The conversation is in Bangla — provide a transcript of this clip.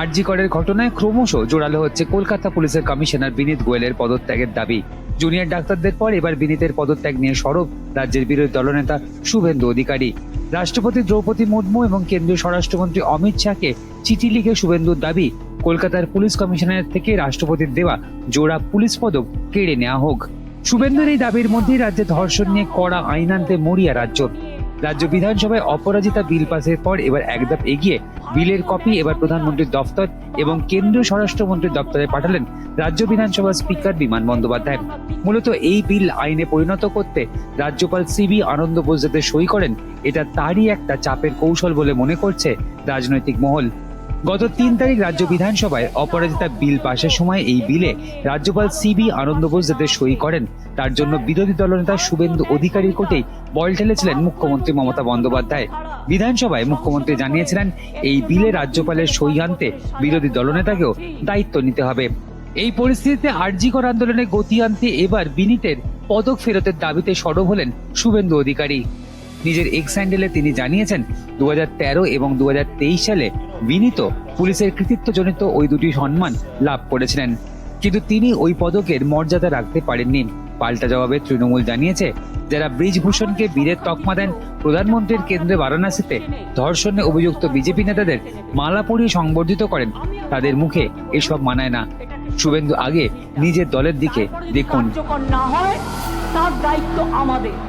আরজি করের ঘটনায় ক্রমশ জোরালো হচ্ছে কলকাতা পুলিশের কমিশনার বিনীত গোয়েলের পদত্যাগের দাবি। জুনিয়র ডাক্তারদের পর এবার বিনীতের পদত্যাগ নিয়ে সরব রাজ্যের বিরোধী দলনেতা শুভেন্দু অধিকারী। রাষ্ট্রপতি দ্রৌপদী মুর্মু এবং কেন্দ্রীয় স্বরাষ্ট্রমন্ত্রী অমিত শাহকে চিঠি লিখে শুভেন্দুর দাবি, কলকাতার পুলিশ কমিশনার থেকে রাষ্ট্রপতির দেওয়া জোড়া পুলিশ পদক কেড়ে নেওয়া হোক। শুভেন্দুর এই দাবির মধ্যেই রাজ্যে ধর্ষণ নিয়ে কড়া আইন আনতে মরিয়া রাজ্য। রাজ্য বিধানসভায় অপরাজিতা বিল পাসের পর এবার এক ধাপ এগিয়ে বিলের কপি এবার প্রধানমন্ত্রীর দফতর এবং কেন্দ্রীয় স্বরাষ্ট্রমন্ত্রীর দপ্তরে পাঠালেন রাজ্য বিধানসভার স্পিকার বিমান বন্দ্যোপাধ্যায়। মূলত এই বিল আইনে পরিণত করতে রাজ্যপাল সিবি আনন্দ বোস সই করেন, এটা তারই একটা চাপের কৌশল বলে মনে করছে রাজনৈতিক মহল। গত তিন তারিখ রাজ্য বিধানসভায় অপরাজিতা বিল পাশের সময় এই বিলে রাজ্যপাল সিবি আনন্দ বোস যাতে সই করেন, তার জন্য বিরোধী দলনেতা শুভেন্দু অধিকারীর কোটেই বল ঠেলেছিলেন মুখ্যমন্ত্রী মমতা বন্দ্যোপাধ্যায়। বিধানসভায় মুখ্যমন্ত্রী জানিয়েছিলেন, এই বিলে রাজ্যপালের সই আনতে বিরোধী দলনেতাকেও দায়িত্ব নিতে হবে। এই পরিস্থিতিতে আরজিকর আন্দোলনে গতি আনতে এবার বিনীতের পদক ফেরতের দাবিতে সরব হলেন শুভেন্দু অধিকারী। নিজের এক্স হ্যান্ডেলে তিনি জানিয়েছেন দু হাজার তেরো এবং দু হাজার তেইশ সালে বিনীত পুলিশের কৃতিত্বজনিত ওই দুটি সম্মান লাভ করেছিলেন। কিন্তু তিনি ওই পদকের মর্যাদা রাখতে পারেননি। পাল্টা জবাবে তৃণমূল জানিয়েছে, যারা ব্রিজভূষণকে বীরের তকমা দেন, প্রধানমন্ত্রীর কেন্দ্রে বারাণসীতে ধর্ষণে অভিযুক্ত বিজেপি নেতাদের মালা পরিয়ে সংবর্ধিত করেন। তাদের মুখে এসব মানায় না। শুভেন্দু আগে নিজের দলের দিকে দেখুন। না হয়, তার দায়িত্ব আমাদের।